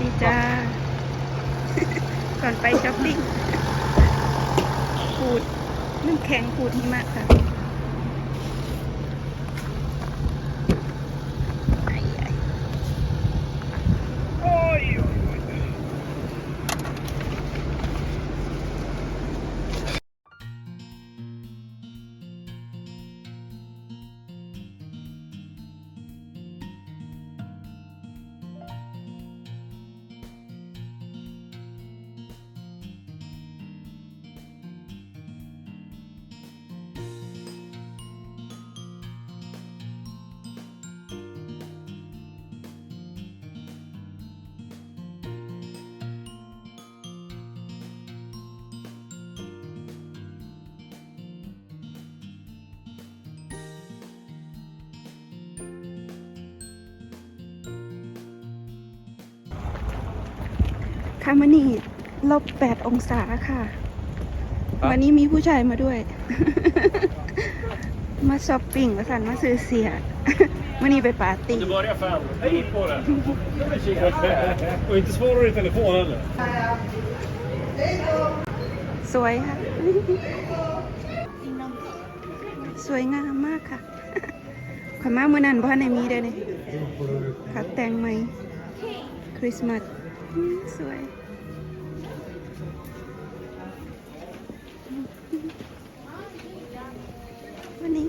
ดีจ้า ก่อนไปช้อปปิ้งขูดน้ำแข็งขูดหิมะค่ะค่ะมันนี่ลบแปดองศาค่ะ วันนี้มีผู้ชายมาด้วย มาช้อปปิ้งมาสั่นมาซื้อเสียมันนี่ไปปาร์ตี้สวยค่ะสวยงามมากค่ะขอยมาเมื่อนั้นพ่าในมีได้เลยค่ะแต่งไหมคริสต์มาสสวย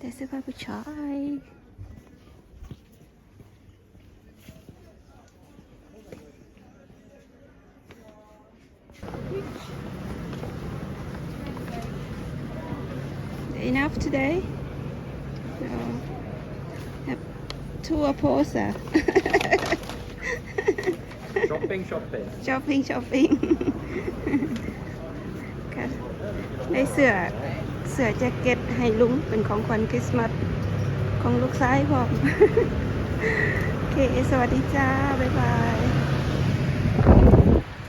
There's a baby child. Enough today? No. Yep. Two opposer. shopping, shopping. Shopping, shopping. ได้เสื้อ เสื้อแจ็คเก็ตให้ลุงเป็นของขวัญคริสต์มาสของลูกชายพ่อมโอเค สวัสดีจ้า บ๊ายบาย